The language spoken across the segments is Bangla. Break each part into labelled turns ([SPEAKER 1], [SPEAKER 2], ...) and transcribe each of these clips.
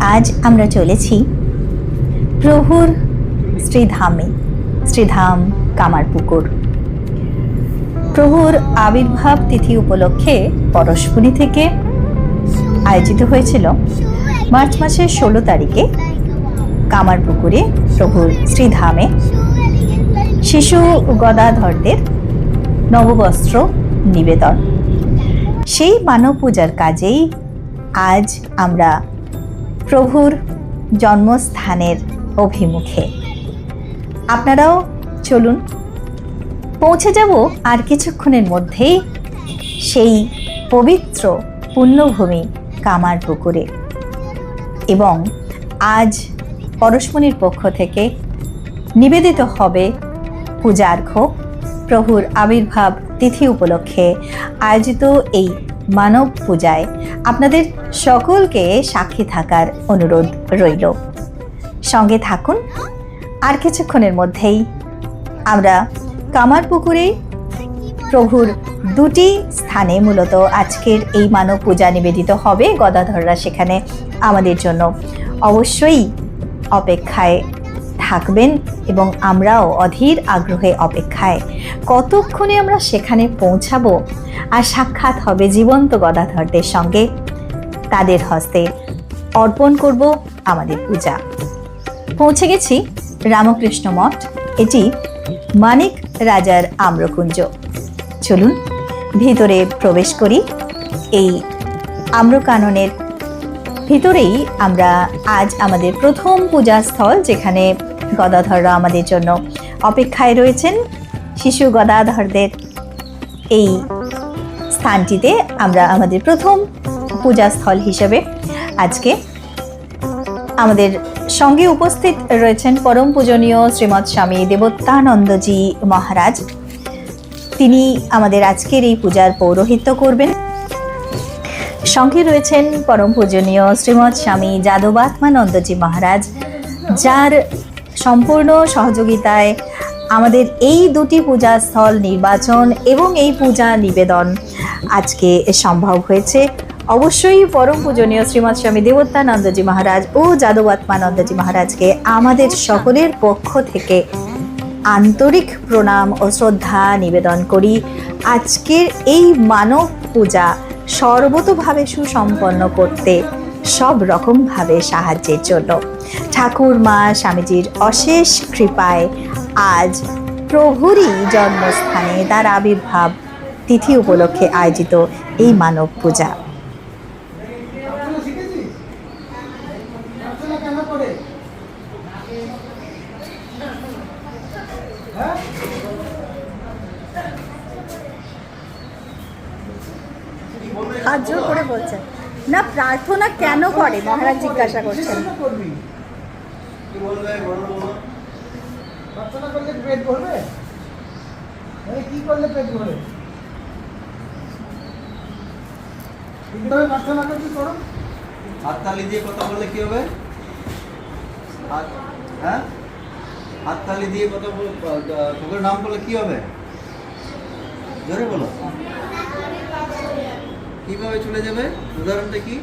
[SPEAKER 1] আজ আমরা চলেছি প্রভুর শ্রীধামে, শ্রীধাম কামারপুকুর। প্রভুর আবির্ভাব তিথি উপলক্ষে পরশপুরি থেকে আয়োজিত হয়েছিল মার্চ মাসের ষোলো তারিখে কামারপুকুরে প্রভুর শ্রীধামে। শিশু গদাধরদের নববস্ত্র নিবেদন। সেই মানব পূজার কাজেই আজ আমরা প্রভুর জন্মস্থানের অভিমুখে। আপনারাও চলুন, পৌঁছে যাব আর কিছুক্ষণের মধ্যেই সেই পবিত্র পুণ্যভূমি কামার পুকুরে। এবং আজ পরশমণির পক্ষ থেকে নিবেদিত হবে পূজার্ঘ প্রভুর আবির্ভাব তিথি উপলক্ষে আয়োজিত এই মানব পূজায় আপনাদের সকলকে সাক্ষী থাকার অনুরোধ রইল। সঙ্গে থাকুন। আর কিছুক্ষণের মধ্যেই আমরা কামারপুকুরে প্রভুর দুটি স্থানে মূলত আজকের এই মানব পূজা নিবেদিত হবে। গদাধররা সেখানে আমাদের জন্য অবশ্যই অপেক্ষায় থাকবেন এবং আমরাও অধীর আগ্রহে অপেক্ষায়। কতক্ষণে আমরা সেখানে পৌঁছাবো? আর সাক্ষাৎ হবে জীবন্ত গদাধরদের সঙ্গে। তাদের হস্তে অর্পণ করব আমাদের পূজা। পৌঁছে গেছি রামকৃষ্ণ মঠ। এটি মানিক রাজার আম্রকুঞ্জ। চলুন, ভিতরে প্রবেশ করি। এই আম্রকাননের ভিতরেই আমরা আজ আমাদের প্রথম পূজাস্থল যেখানে গদাধররা আমাদের জন্য অপেক্ষায় রয়েছেন। শিশু গদাধরদের এই স্থানটিতে আমরা আমাদের প্রথম পূজাস্থল হিসেবে আজকে আমাদের সঙ্গে উপস্থিত রয়েছেন পরম পূজনীয় শ্রীমৎ স্বামী দেবত্যানন্দজি মহারাজ। তিনি আমাদের আজকের এই পূজার পৌরোহিত্য করবেন। সঙ্গে রয়েছেন পরম পূজনীয় শ্রীমৎ স্বামী যাদবাত্মানন্দজি মহারাজ, যার সম্পূর্ণ সহযোগিতায় আমাদের এই দুটি পূজাস্থল নির্বাচন এবং এই পূজা নিবেদন আজকে সম্ভব হয়েছে। অবশ্যই পরম পূজনীয় শ্রীমৎ স্বামী দেবত্যানন্দজি মহারাজ ও যাদবাত্মানন্দজি মহারাজকে আমাদের সকলের পক্ষ থেকে আন্তরিক প্রণাম ও শ্রদ্ধা নিবেদন করি। আজকের এই মানব পূজা সর্বতোভাবে সুসম্পন্ন করতে সব রকমভাবে সাহায্যের জন্য। ঠাকুর মা স্বামীজির অশেষ কৃপায় আজ প্রভুরই জন্মস্থানে তার আবির্ভাব তিথি উপলক্ষে আয়োজিত এই মানব পূজা। জোর করে বলছেন। না, প্রার্থনা কেন করে? মহারাজ জিজ্ঞাসা করছেন।
[SPEAKER 2] কি বলবে বলো বলো প্রার্থনা করলে পেট ভরবে? আরে কি করলে পেট ভরে? কীভাবে প্রার্থনা করবি করো?
[SPEAKER 3] হাততালি দিয়ে কথা বললে কি হবে? হাত হ্যাঁ? হাততালি দিয়ে কথা বল ঠাকুরের নাম করলে কি হবে? জোরে বলো। কীভাবে চলে যাবে? উদাহরণটা কি?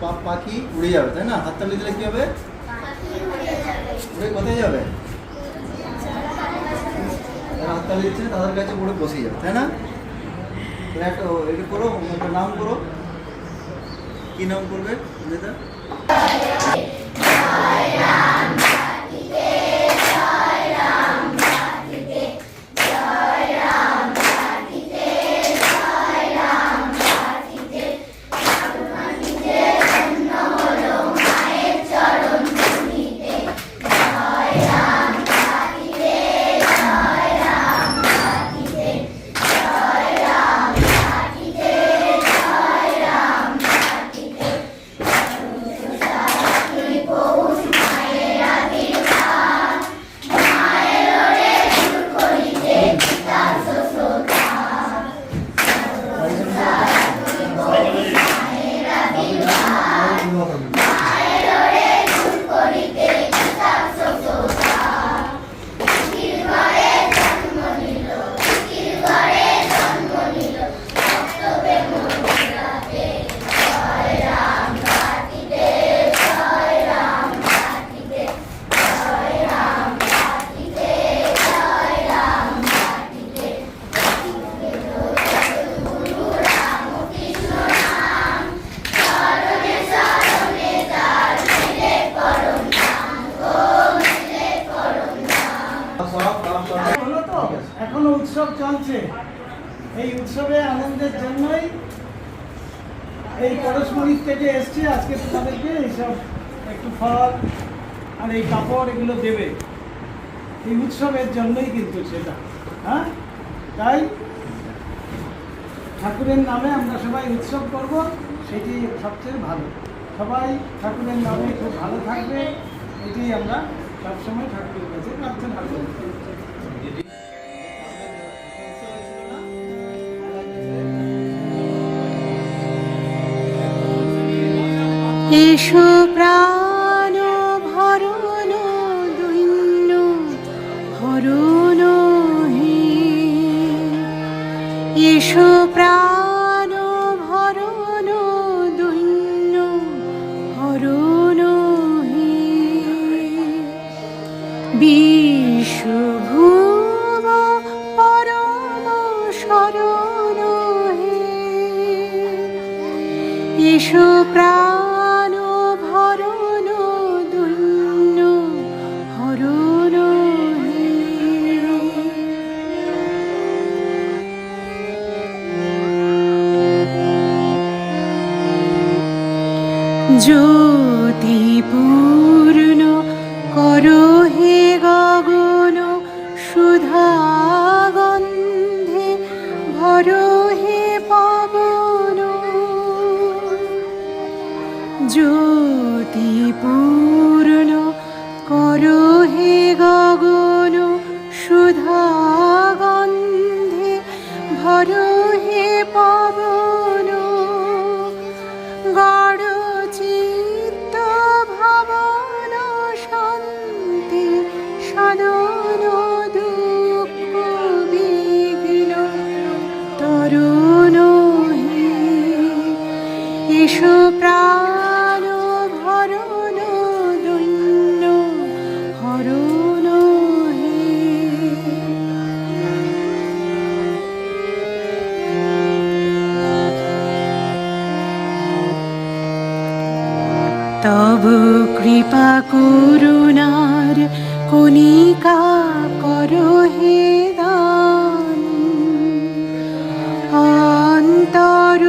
[SPEAKER 3] পা- পাখি উড়ে যাবে, তাই না? হাততালি দিলে কি হবে? উড়ে কোথায় যাবে? হাততালি দিচ্ছে তাদের কাছে উড়ে বসে যাবে, তাই না? একটা এটা করো, একটা নাম করো। কি নাম করবে, নেতা?
[SPEAKER 2] এই পরশমণির থেকে এসছে, আজকে তোমাদেরকে এইসব একটু ফল আর এই কাপড় এগুলো দেবে। এই উৎসবের জন্যই কিন্তু সেটা হ্যাঁ? তাই ঠাকুরের নামে আমরা সবাই উৎসব করব, সেটি সবচেয়ে ভালো। সবাই ঠাকুরের নামে খুব ভালো থাকবে এটি আমরা সবসময় ঠাকুরের কাছে প্রার্থনা করব
[SPEAKER 4] এসো প্রাণ ভরণ দৈন্য হরণ হে। এসো প্রাণ ভরণ দৈন্য হরণ হে। বিশ্বভুব পরম শরণ হে। প্রাণ কৃপা করুণার কণিকা করো হে দান। অন্তর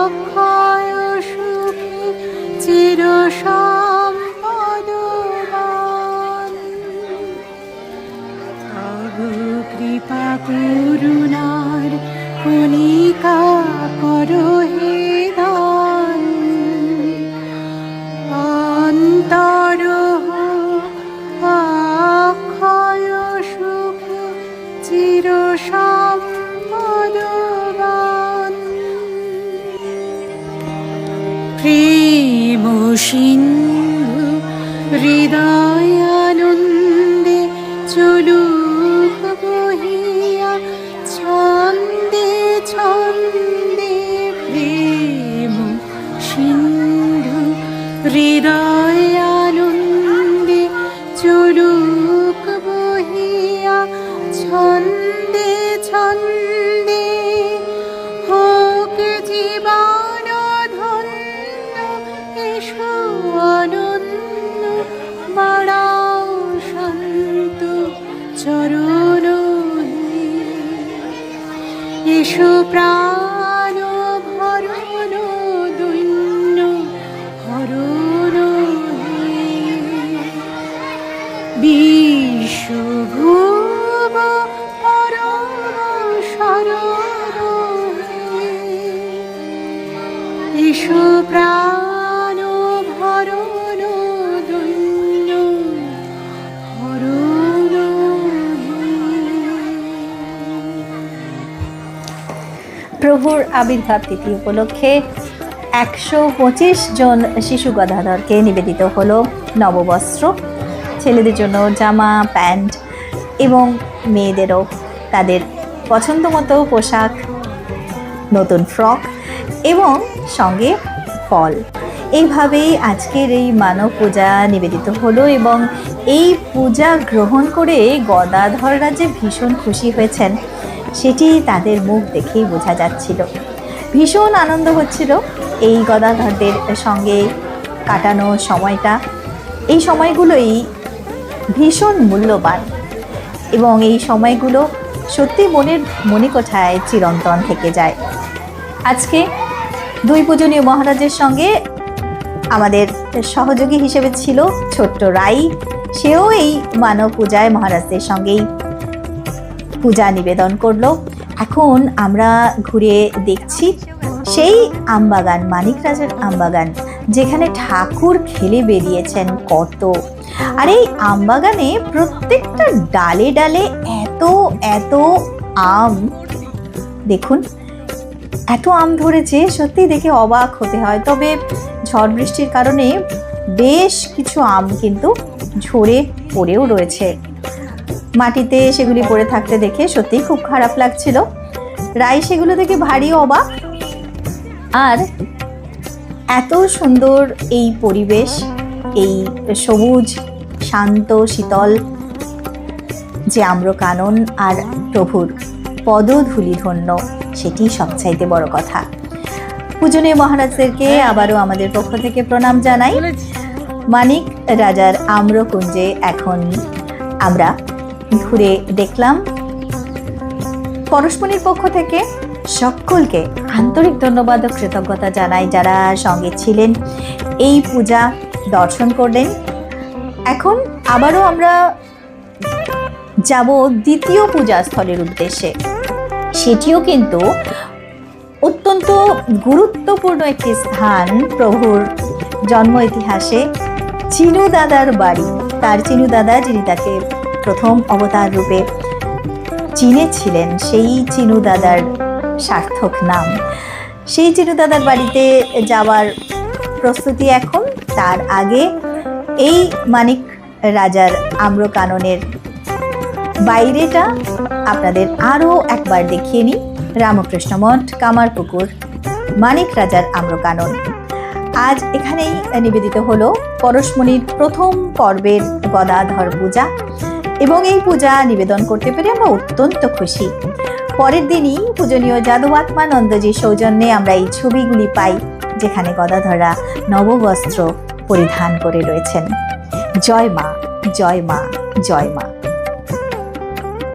[SPEAKER 4] অক্ষয় সুখে চির প্রেম সিন্ধু
[SPEAKER 1] প্রভুর আবির্ভাব তিথি উপলক্ষে একশো পঁচিশ জন শিশু গদাধরকে নিবেদিত হলো নববস্ত্র। ছেলেদের জন্য জামা, প্যান্ট এবং মেয়েদেরও তাদের পছন্দ মতো পোশাক, নতুন ফ্রক এবং সঙ্গে ফল। এইভাবেই আজকের এই মানব পূজা নিবেদিত হলো এবং এই পূজা গ্রহণ করে গদাধররা যে ভীষণ খুশি হয়েছেন। সেটি তাদের মুখ দেখেই বোঝা যাচ্ছিল। ভীষণ আনন্দ হচ্ছিল এই গদাধরদের সঙ্গে কাটানো সময়টা। এই সময়গুলোই ভীষণ মূল্যবান এবং এই সময়গুলো সত্যি মনের মণিকোঠায় চিরন্তন থেকে যায়। আজকে দুই পূজনীয় মহারাজের সঙ্গে আমাদের সহযোগী হিসেবে ছিল ছোট্ট রাই। সেও এই মানব পূজায় মহারাজদের সঙ্গেই পূজা নিবেদন করল। এখন আমরা ঘুরে দেখছি সেই আমবাগান মানিকরাজের আমবাগান, যেখানে ঠাকুর খেলে বেরিয়েছেন কত। আর এই আমবাগানে প্রত্যেকটা ডালে ডালে এত এত আম। দেখুন, এত আম ধরেছে, সত্যি দেখে অবাক হতে হয়। তবে ঝড় বৃষ্টির কারণে বেশ কিছু আম কিন্তু ঝরে পড়েও রয়েছে। মাটিতে সেগুলি পড়ে থাকতে দেখে সত্যিই খুব খারাপ লাগছিল। রাই সেগুলো দেখে ভারী অবাক। আর এত সুন্দর এই পরিবেশ এই সবুজ শান্ত শীতল যে আম্রকানন আর প্রভুর পদধূলি ধন্য সেটি সবচাইতে বড় কথা। পূজনীয় মহারাজদেরকে আবারও আমাদের পক্ষ থেকে প্রণাম জানাই। মানিক রাজার আম্রকুঞ্জে এখন আমরা ঘুরে দেখলাম, পরশমণির পক্ষ থেকে সকলকে আন্তরিক ধন্যবাদ ও কৃতজ্ঞতা জানাই যারা সঙ্গে ছিলেন। এই পূজা দর্শন করলেন। এখন আবারও আমরা যাব দ্বিতীয় পূজাস্থলের উদ্দেশ্যে। সেটিও কিন্তু অত্যন্ত গুরুত্বপূর্ণ একটি স্থান প্রভুর জন্ম ইতিহাসে। চিনু দাদার বাড়ি। তার চিনু দাদা যিনি তাকে প্রথম অবতার রূপে। চিনেছিলেন সেই চিনু দাদার সার্থক নাম। সেই চিনু দাদার বাড়িতে যাওয়ার প্রস্তুতি এখন তার আগে এই মানিক রাজার আম্রকাননের। বাইরেটা আপনাদের আরও একবার দেখিয়ে নিই। রামকৃষ্ণ মঠ, কামারপুকুর, মানিক রাজার আম্রকানন। আজ এখানেই নিবেদিত হলো পরশমণির প্রথম পর্বের গদাধর পূজা। এবং এই পূজা নিবেদন করতে পেরে আমরা অত্যন্ত খুশি। পরের দিনই পূজনীয় যাদবাত্মানন্দজির সৌজন্যে আমরা এই ছবিগুলি পাই, যেখানে গদাধরা নববস্ত্র পরিধান করে রয়েছেন। জয় মা জয় মা জয় মা।